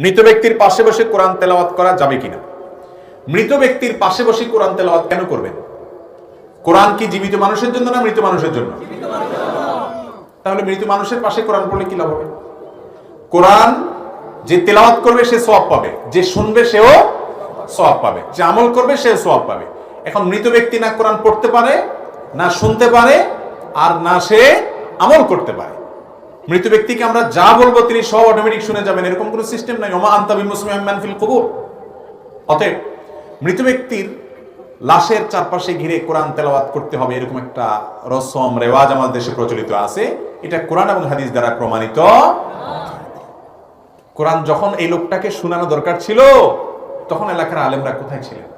মৃত ব্যক্তির পাশে বসে কোরআন তেলাওয়াত করা যাবে কিনা? মৃত ব্যক্তির পাশে বসে কোরআন তেলাওয়াত কেন করবেন? কোরআন কি জীবিত মানুষের জন্য না মৃত মানুষের জন্য? তাহলে মৃত মানুষের পাশে কোরআন পড়লে কি লাভ হবে? কোরআন যে তেলাওয়াত করবে, সে সওয়াব পাবে। যে শুনবে, সেও সওয়াব পাবে। যে আমল করবে সে সওয়াব পাবে। এখন মৃত ব্যক্তি না কোরআন পড়তে পারে, না শুনতে পারে, আর না সে আমল করতে পারে। মৃত ব্যক্তিকে আমরা যা বলব তিনি সব অটোমেটিক শুনে যাবেন। এরকম কোনো সিস্টেম নাই। ওমা আন্তাবিল মুসলিম ফিল কবুর। অতএব মৃত ব্যক্তির লাশের চারপাশে ঘিরে কোরআন তেলাওয়াত করতে হবে, এরকম একটা রসম রেওয়াজ আমাদের দেশে প্রচলিত আছে। এটা কোরআন এবং হাদিস দ্বারা প্রমাণিত। কোরআন যখন এই লোকটাকে শোনানো দরকার ছিল, তখন এলাকার আলেমরা কোথায় ছিলেন?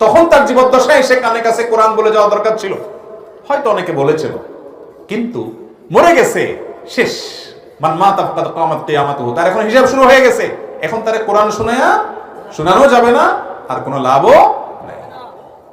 তখন তার জীবদ্দশায় এসে কানে কাছে কোরআন বলে যাওয়া দরকার ছিল। হয়তো অনেকে বলেছিল, কিন্তু মরে গেছে। শেষ। তার এখন হিসাব শুরু হয়ে গেছে। এখন তার কোরআন শোনায়া শোনানো যাবে না, আর কোনো লাভও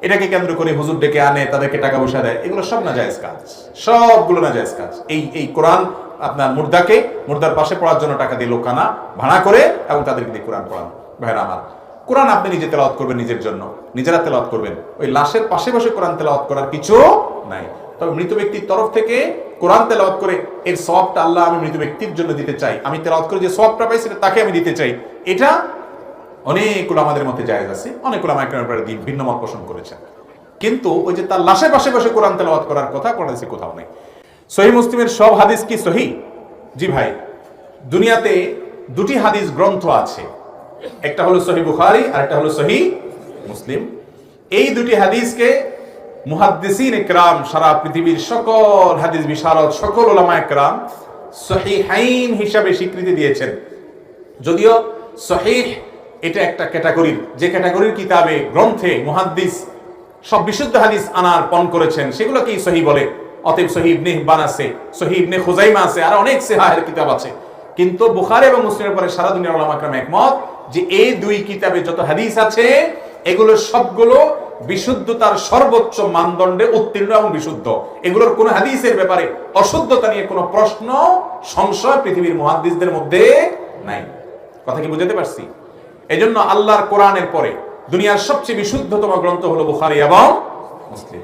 এটাকে কেন্দ্র করে হুজুর ডেকে আনে, তাদেরকে টাকা পয়সা দেয়। এগুলো সব না জায়েজ কাজ। সবগুলো না জায়েজ কাজ। এই এই কোরআন আপনার মুর্দাকে, মুর্দার পাশে পড়ার জন্য টাকা দিয়ে লোক আনা ভাড়া করে এবং তাদেরকে দিয়ে কোরআন পড়ানো। ভাইরা আমার, কোরআন আপনি নিজে তেলাওয়াত করবেন নিজের জন্য। নিজেরা তেলাওয়াত করবেন। ওই লাশের পাশে বসে কোরআন তেলাওয়াত করার কিছু নাই। তবে মৃত ব্যক্তির তরফ থেকে কোরআন তেলাওয়াত করে এর সবটা আল্লাহ আমি মৃত ব্যক্তির জন্য দিতে চাই। আমি তেলাওয়াত করে যে সবটা পাই সেটা তাকে আমি দিতে চাই। এটা অনেকগুলো আমাদের মধ্যে জায়েজ আছে। অনেকগুলো আমার ভিন্ন মত পোষণ করেছেন। কিন্তু ওই যে তার লাশের পাশে বসে কোরআন তেলাওয়াত করার কথা কোরআন কোথাও নেই। সহি মুসলিমের সব হাদিস কি সহি জি ভাই, দুনিয়াতে দুটি হাদিস গ্রন্থ আছে। একটা হলো সহি বুখারি আর একটা হলো সহি মুসলিম। এই দুটি হাদিসকে একরাম সারা পৃথিবীর সকল হাদিস বিশারদ, সকল ওলামা একরাম সহিহাইন হিসাবে স্বীকৃতি দিয়েছেন। যদিও সহিহ এটা একটা ক্যাটাগরির যে ক্যাটাগরির কিতাবে, গ্রন্থে মুহাদ্দিস সব বিশুদ্ধ হাদিস আনার পণ করেছেন, সেগুলোকেই সহি বলে। অতএব সহি ইবনে হিব্বান আছে সহি ইবনে খুজাইমা আছে, আর অনেক সেহাহের কিতাব আছে। কিন্তু বুখারী এবং মুসলিমের পরে সারা দুনিয়ার ওলামা একরাম একমত যে এই দুই কিতাবে যত হাদিস আছে, এগুলো সবগুলো বিশুদ্ধতার সর্বোচ্চ মানদণ্ডে উত্তীর্ণ এবং বিশুদ্ধ। এগুলোর কোন হাদিসের ব্যাপারে অশুদ্ধতা নিয়ে কোনো প্রশ্ন, সংশয় পৃথিবীর মহাদিসদের মধ্যে নাই। কথা কি বুঝাতে পারছি? এজন্য আল্লাহর কোরআনের পরে দুনিয়ার সবচেয়ে বিশুদ্ধতম গ্রন্থ হলো বুখারী এবং মুসলিম।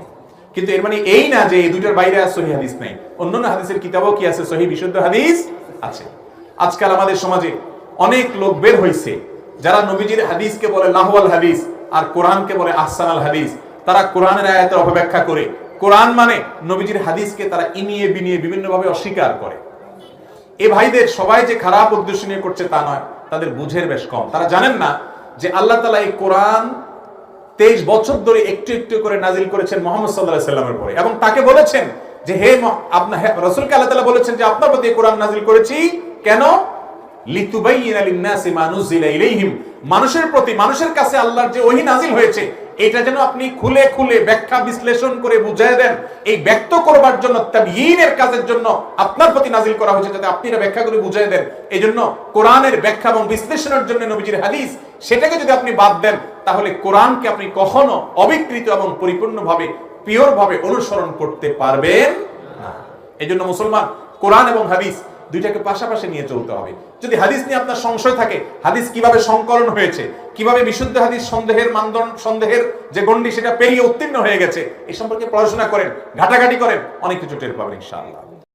কিন্তু এর মানে এই না যে এই দুইটার বাইরে আর সহি হাদিস নাই। অন্যান্য হাদিসের কিতাবও কি আছে? সহি, বিশুদ্ধ হাদিস আছে। আজকাল আমাদের সমাজে অনেক লোক বের হয়েছে যারা নবীজির হাদিসকে বলে লাহওয়াল হাদিস আর কোরআনকে বলে আহসান আল হাদিস। তারা কোরআনের আয়াতের অপব্যাখ্যা করে। কোরআন মানে নবীজির হাদিসকে তারা ইনিয়ে বিনিয়ে বিভিন্নভাবে অস্বীকার করে। এ ভাইদের সবাই যে খারাপ উদ্দেশ্য নিয়ে করছে তা নয়, তাদের বুঝের বেশ কম। তারা জানেন না যে আল্লাহ তালা এই কোরআন তেইশ বছর ধরে একটু একটু করে নাজিল করেছেন মোহাম্মদ সাল্লাহ সাল্লামের পরে। এবং তাকে বলেছেন যে, হে আপনার রসুলকে আল্লাহ তালা বলেছেন যে, আপনার প্রতি কোরআন নাজিল করেছি কেন? লিতুবাইয়িনা লিন-নাসি মা ইলাইহিম। মানুষের প্রতি, মানুষের কাছে আল্লাহর যে ওহী নাজিল হয়েছে, এটা যেন আপনি খুলে খুলে ব্যাখ্যা, বিশ্লেষণ করে বুঝিয়ে দেন। এই ব্যক্ত করবার জন্য তাবয়ীনের কাজের জন্য আপনার প্রতি নাজিল করা হয়েছে যাতে আপনি এটা ব্যাখ্যা করে বুঝিয়ে দেন। এই জন্য কোরআনের ব্যাখ্যা এবং বিশ্লেষণের জন্য নবীজির হাদিস, সেটাকে যদি আপনি বাদ দেন, তাহলে কোরআনকে আপনি কখনো অবিকৃত এবং পরিপূর্ণভাবে পিওর ভাবে অনুসরণ করতে পারবেন না। এই জন্য মুসলমান, কোরআন এবং হাদিস দুইটাকে পাশাপাশি নিয়ে চলতে হবে। যদি হাদিস নিয়ে আপনার সংশয় থাকে, হাদিস কীভাবে সংকলন হয়েছে, কীভাবে বিশুদ্ধ হাদিস সন্দেহের মানদণ্ড, সন্দেহের যে গণ্ডি, সেটা পেরিয়ে উত্তীর্ণ হয়ে গেছে, এ সম্পর্কে পড়াশোনা করেন, ঘাটাঘাটি করেন, অনেক কিছু টের পাবেন ইনশাআল্লাহ।